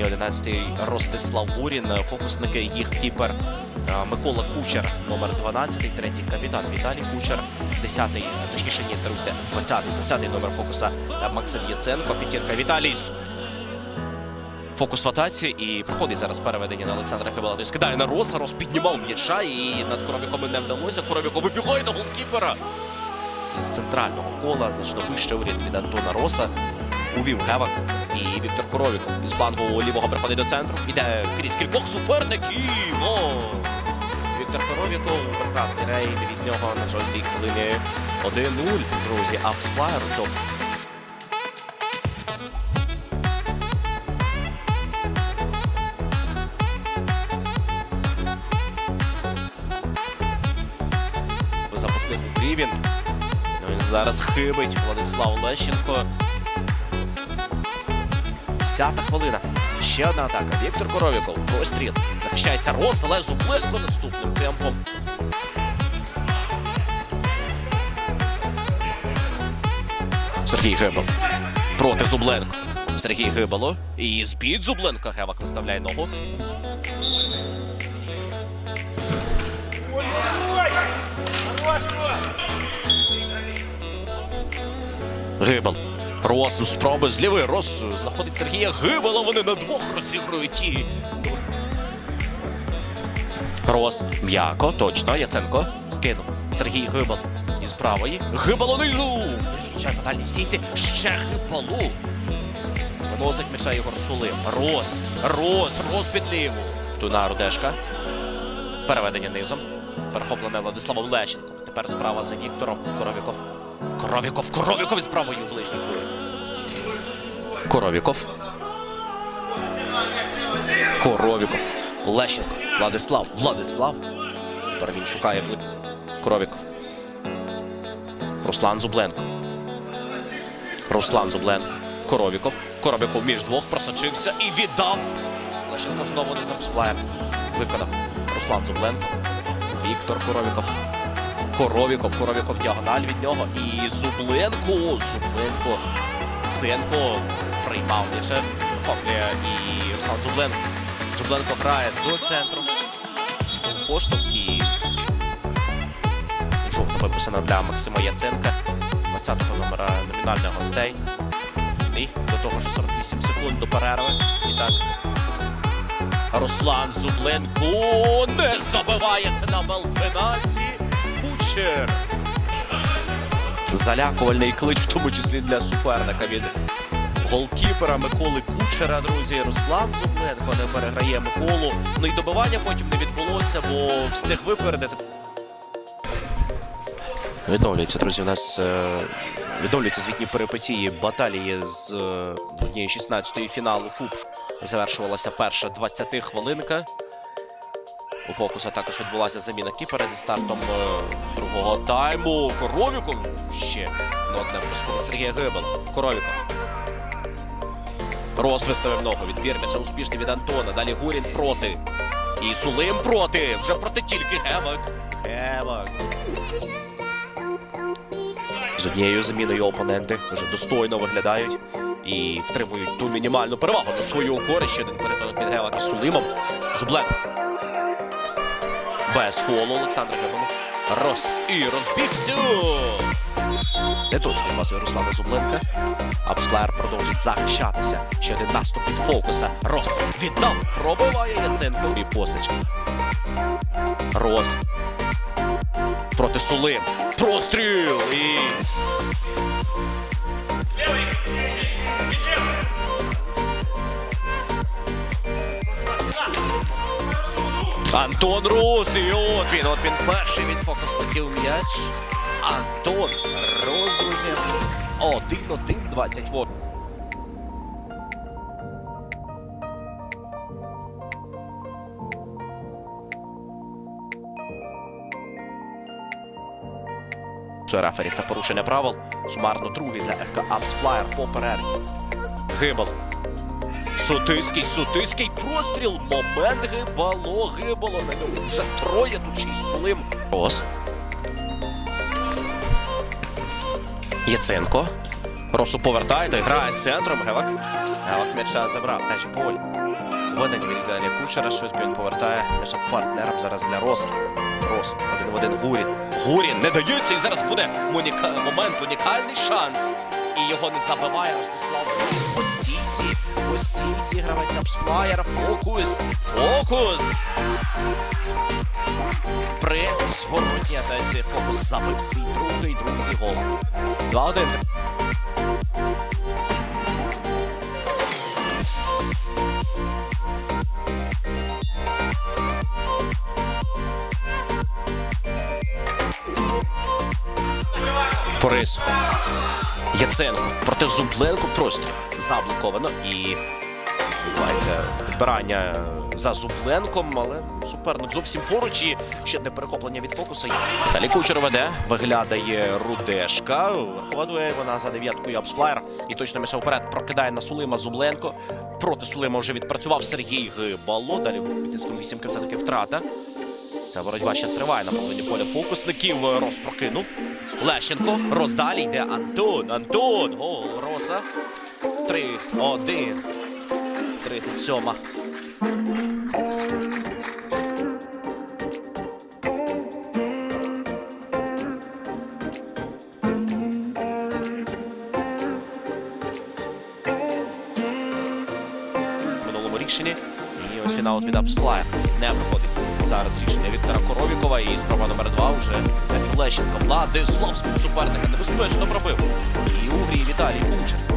і 11-й Ростислав Гурін. Фокусники їх кіпер е, Микола Кучер, номер 12, третій капітан Віталій Кучер, 10-й, точніше ні, 20-й, 20-й номер фокуса е, Максим Яценко, п'ятірка Віталій. Фокус в атаці і проходить зараз переведення на Олександра Хибала. Тобто скидає на Роса, Рос піднімав м'яча і над Коровіком не вдалося. Коровіков вибігає до голкіпера. З центрального кола значно вище уряд від Антона Роса. Увів Гевак і Віктор Коровіков із флангу лівого приходить до центру. Іде крізь кількох суперників. О! Віктор Коровіков, прекрасний рейд від нього на шостій хвилині 1-0. Друзі, апсфлаєр у цьому запасних рівень. Ну і зараз хибить Владислав Лещенко. Десята хвилина. Ще одна атака. Віктор Коровіков. Простріл. Захищається Рос, але Зубленко наступним темпом. Сергій Гибал. Проти Зубленко. Сергій Гибало. І з-під Зубленка Гевак виставляє ногу. Гибал. Рос, спроби з. Рос знаходить Сергія Гибала. Вони на двох розігрують і. Рос. М'яко, точно. Яценко скинув. Сергій Гибал. Із правої. Гибало низу. Включає фатальній сійці. Ще Гибалу. Виносить м'яча Ігор Сулим. Рос. Рос. Рос під ліву. Туна Рудешка. Переведення низом. Перехоплене Владиславом Лещенком. Тепер справа за Віктором. Коровіков. Коровіков, Коровіков із ближній кулі. Коровіков. Коровіков. Лещенко. Владислав. Владислав. Тепер він шукає Коровіков. Руслан Зубленко. Руслан Зубленко. Коровіков. Коровіков між двох просочився і віддав. Лещенко знову не запсфлаєр. Виконав. Руслан Зубленко. Віктор Коровіков. Коровіков, Коровіков діагональ від нього. І Зубленко. Зубленко. Ценко приймав м'яче. Хоплює і Руслан Зубленко. Зубленко грає до центру. Поштовх і жовта виписана для Максима Яценка. 20-го номера номінальних гостей. І до того ж 48 секунд до перерви. І так. Руслан Зубленко не забиває це на Белпенальті. Кучер. Залякувальний клич, в тому числі для суперника від голкіпера Миколи Кучера, друзі. Руслан Зубленко не переграє Миколу. Ну і добивання потім не відбулося, бо встиг випередити. Відновлюється, друзі. У нас е, відновлюються звітні перипетії баталії з е, однієї 16-ї фіналу Куб. Завершувалася перша 20 хвилинка. У фокуса також відбулася заміна кіпера зі стартом е, другого тайму. Коровіков ще на одне від Сергія Гибел. Коровіков. Рос виставив ногу. Відбір м'яча успішний від Антона. Далі Гурін проти. І Сулим проти. Вже проти тільки Гевак. Гевак. З однією заміною опоненти вже достойно виглядають і втримують ту мінімальну перевагу на свою користь. Ще один перетонок від Гевака Сулимом. Зубленко. Без фолу Олександр Гебанов. Роз і розбігся. Неточний пас від Руслана Зубленка. Апслер продовжить захищатися. Ще один наступ від фокуса. Рос віддав. Пробиває Яценко і пострічка. Рос. Проти Сулим. Простріл і. Антон Рус. І от він, от він перший від фокусників м'яч. Антон Рус, друзі. 1-1-28. Це рефері, це порушення правил. Сумарно другий для ФК Апсфлаєр по перерві. Гибал. Сутиський, сутиський простріл. Момент гибало, гибало. На ньому вже троє тут шість сулим. Рос. Яценко. Росу повертає, той грає центром. Гевак. Гевак м'яча забрав. Межі полі. Нововведення від Віталія Кучера. Швидко він повертає між партнером зараз для Роса. Рос один в один Гурін. Гурін не дається і зараз буде момент, унікальний шанс. І його не забиває Ростислав. Постійці, постійці, гравець Апсфлаєр. Фокус, фокус. При зворотній атаці фокус забив свій другий друзі гол. 2-1. Порис. Яценко проти Зубленко простріл. Заблоковано і відбувається підбирання за Зубленком, але суперник зовсім поруч і ще одне перехоплення від фокуса. Віталій Кучер веде, виглядає Рудешка. Верхова вона за дев'яткою Апсфлаєр. І точно міша вперед прокидає на Сулима Зубленко. Проти Сулима вже відпрацював Сергій Гибало. Далі тиском вісімки все-таки втрата. Ця боротьба ще триває на половині поля фокусників. Рос прокинув. Лещенко. Рос далі йде Антон. Антон. Гол Роса. 3-1. 37. В минулому рішенні. І ось фінал від Апсфлая. Не проходить. Зараз рішення Віктора Коровікова і спроба номер 2 вже Лещенко. Владислав з суперника небезпечно пробив. І у грі Віталій Кучер.